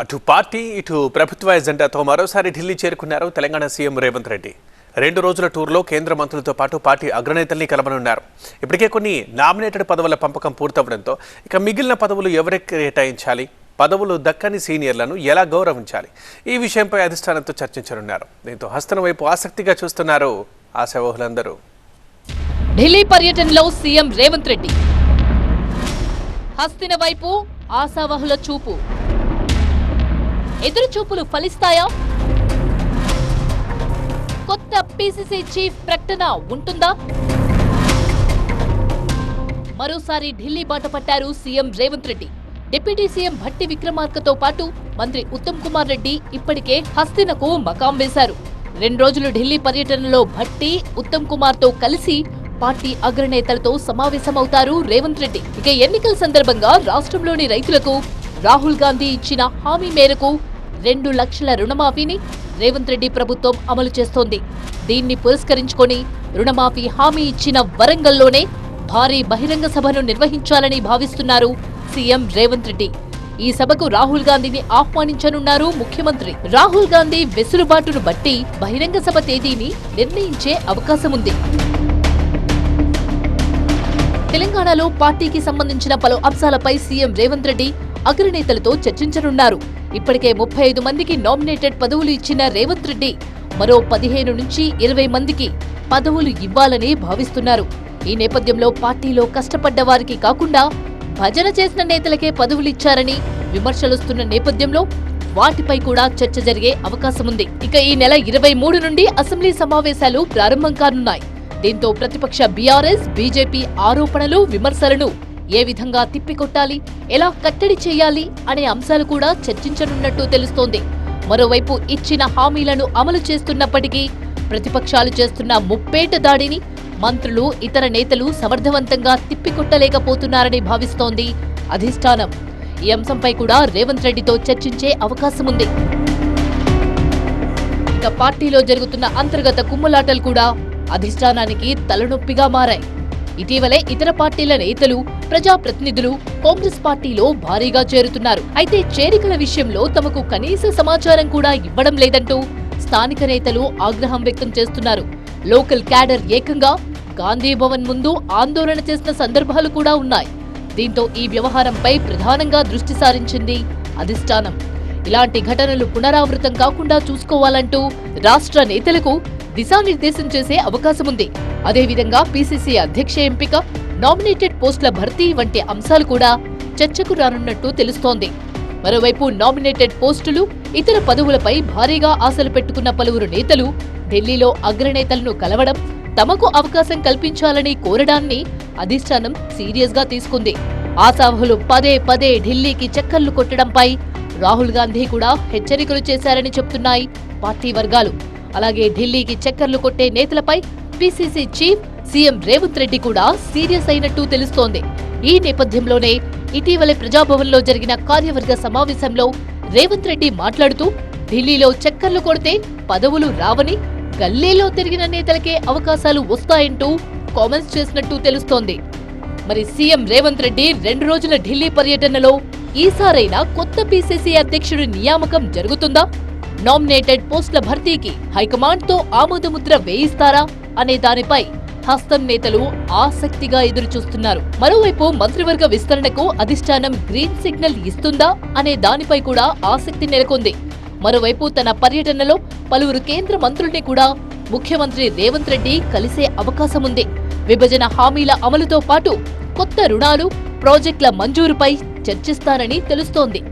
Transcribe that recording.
అటు పార్టీ ఇటు ప్రభుత్వ ఎజెండాతో మరోసారి ఢిల్లీ చేరుకున్నారు తెలంగాణ సీఎం రేవంత్ రెడ్డి. రెండు రోజుల టూర్లో కేంద్ర మంత్రులతో పాటు పార్టీ అగ్రనేతల్ని కలవనున్నారు. ఇప్పటికే కొన్ని నామినేటెడ్ పదవుల పంపకం పూర్తవడంతో ఇక మిగిలిన పదవులు ఎవరికి కేటాయించాలి? పదవులు దక్కని సీనియర్లను ఎలా గౌరవించాలి? ఈ విషయంపై అధిష్టానంతో చర్చించనున్నారు. దీంతో హస్తన వైపు ఆసక్తిగా చూస్తున్నారు ఆశావహులందరూ. ఢిల్లీ పర్యటనలో సీఎం రేవంత్ రెడ్డి. హస్తిన వైపు ఆశావహుల చూపు. ఎదురు చూపులు ఫలిస్తాయా? కొత్త పీసీసీ చీఫ్ ప్రకటన ఉంటుందా? మరోసారి ఢిల్లీ బాట పట్టారు CM Revanth Reddy. Deputy CM Bhatti విక్రమార్కతో పాటు మంత్రి ఉత్తమ్ కుమార్ రెడ్డి ఇప్పటికే హస్తినకు మకాం వేశారు. రెండు రోజులు ఢిల్లీ పర్యటనలో భట్టి ఉత్తమ్ కుమార్తో కలిసి పార్టీ అగ్రనేతలతో సమావేశమవుతారు రేవంత్ రెడ్డి. ఇక ఎన్నికల సందర్భంగా రాష్ట్రంలోని రైతులకు రాహుల్ గాంధీ ఇచ్చిన హామీ మేరకు రెండు లక్షల రుణమాఫీని రేవంత్ రెడ్డి ప్రభుత్వం అమలు చేస్తోంది. దీన్ని పురస్కరించుకొని రుణమాఫీ హామీ ఇచ్చిన వరంగల్లోనే భారీ బహిరంగ సభను నిర్వహించాలని భావిస్తున్నారు సీఎం రేవంత్ రెడ్డి. ఈ సభకు రాహుల్ గాంధీని ఆహ్వానించనున్నారు ముఖ్యమంత్రి. రాహుల్ గాంధీ వెసులుబాటును బట్టి బహిరంగ సభ తేదీని నిర్ణయించే అవకాశముంది. తెలంగాణలో పార్టీకి సంబంధించిన పలు అంశాలపై సీఎం రేవంత్ రెడ్డి అగ్రనేతలతో చర్చించనున్నారు. ఇప్పటికే ముప్పై ఐదు మందికి నామినేటెడ్ పదవులు ఇచ్చిన రేవంత్ రెడ్డి మరో పదిహేను నుంచి ఇరవై మందికి పదవులు ఇవ్వాలని భావిస్తున్నారు. ఈ నేపథ్యంలో పార్టీలో కష్టపడ్డ వారికి కాకుండా భజన చేసిన నేతలకే పదవులిచ్చారని విమర్శలొస్తున్న నేపథ్యంలో వాటిపై కూడా చర్చ జరిగే అవకాశముంది. ఇక ఈ నెల ఇరవై మూడు నుండి అసెంబ్లీ సమావేశాలు ప్రారంభం కానున్నాయి. దీంతో ప్రతిపక్ష బీఆర్ఎస్ బీజేపీ ఆరోపణలు విమర్శలను ఏ విధంగా తిప్పికొట్టాలి ఎలా కట్టడి చేయాలి అనే అంశాలు కూడా చర్చించనున్నట్టు తెలుస్తోంది. మరోవైపు ఇచ్చిన హామీలను అమలు చేస్తున్నప్పటికీ ప్రతిపక్షాలు చేస్తున్న ముప్పేట దాడిని మంత్రులు ఇతర నేతలు సమర్థవంతంగా తిప్పికొట్టలేకపోతున్నారని భావిస్తోంది అధిష్టానం. ఈ అంశంపై కూడా రేవంత్ రెడ్డితో చర్చించే అవకాశముంది. ఇక పార్టీలో జరుగుతున్న అంతర్గత కుమ్ములాటలు కూడా అధిష్టానానికి తలనొప్పిగా మారాయి. ఇటీవలే ఇతర పార్టీల నేతలు ప్రజాప్రతినిధులు కాంగ్రెస్ పార్టీలో భారీగా చేరుతున్నారు. అయితే చేరికల విషయంలో తమకు కనీస సమాచారం కూడా ఇవ్వడం లేదంటూ స్థానిక నేతలు ఆగ్రహం వ్యక్తం చేస్తున్నారు. లోకల్ క్యాడర్ ఏకంగా గాంధీ భవన్ ముందు ఆందోళన చేసిన సందర్భాలు కూడా ఉన్నాయి. దీంతో ఈ వ్యవహారంపై ప్రధానంగా దృష్టి సారించింది అధిష్టానం. ఇలాంటి ఘటనలు పునరావృతం కాకుండా చూసుకోవాలంటూ రాష్ట్ర నేతలకు దిశానిర్దేశం చేసే అవకాశం ఉంది. అదేవిధంగా పీసీసీ అధ్యక్ష ఎంపిక నామినేటెడ్ పోస్టుల భర్తీ వంటి అంశాలు కూడా చర్చకు రానున్నట్టు తెలుస్తోంది. మరోవైపు నామినేటెడ్ పోస్టులు ఇతర పదవులపై భారీగా ఆశలు పెట్టుకున్న పలువురు నేతలు ఢిల్లీలో అగ్రనేతలను కలవడం తమకు అవకాశం కల్పించాలని కోరడాన్ని అధిష్టానం సీరియస్గా తీసుకుంది. ఆశావహులు పదే పదే ఢిల్లీకి చక్కర్లు కొట్టడంపై రాహుల్ గాంధీ కూడా హెచ్చరికలు చేశారని చెప్తున్నాయి పార్టీ వర్గాలు. అలాగే ఢిల్లీకి చక్కర్లు కొట్టే నేతలపై PCC chief CM Revanth Reddy కూడా సీరియస్ అయినట్టు తెలుస్తోంది. ఈ నేపథ్యంలోనే ఇటీవలే ప్రజాభవన్లో జరిగిన కార్యవర్గ సమావేశంలో రేవంత్ రెడ్డి మాట్లాడుతూ ఢిల్లీలో చక్కర్లు కొడితే పదవులు రావని గల్లీలో తిరిగిన నేతలకే అవకాశాలు వస్తాయంటూ కామెంట్స్ చేసినట్టు తెలుస్తోంది. మరి సీఎం రేవంత్ రెడ్డి రెండు రోజుల ఢిల్లీ పర్యటనలో ఈసారైనా కొత్త పీసీసీ అధ్యక్షుడి నియామకం జరుగుతుందా? నామినేటెడ్ పోస్టుల భర్తీకి హైకమాండ్తో ఆమోదముద్ర వేయిస్తారా అనే దానిపై హస్తం నేతలు ఆసక్తిగా ఎదురుచూస్తున్నారు. మరోవైపు మంత్రివర్గ విస్తరణకు అధిష్టానం గ్రీన్ సిగ్నల్ ఇస్తుందా అనే దానిపై కూడా ఆసక్తి నెలకొంది. మరోవైపు తన పర్యటనలో పలువురు కేంద్ర మంత్రుల్ని కూడా ముఖ్యమంత్రి రేవంత్ రెడ్డి కలిసే అవకాశముంది. విభజన హామీల అమలుతో పాటు కొత్త రుణాలు ప్రాజెక్టుల మంజూరుపై చర్చిస్తారని తెలుస్తోంది.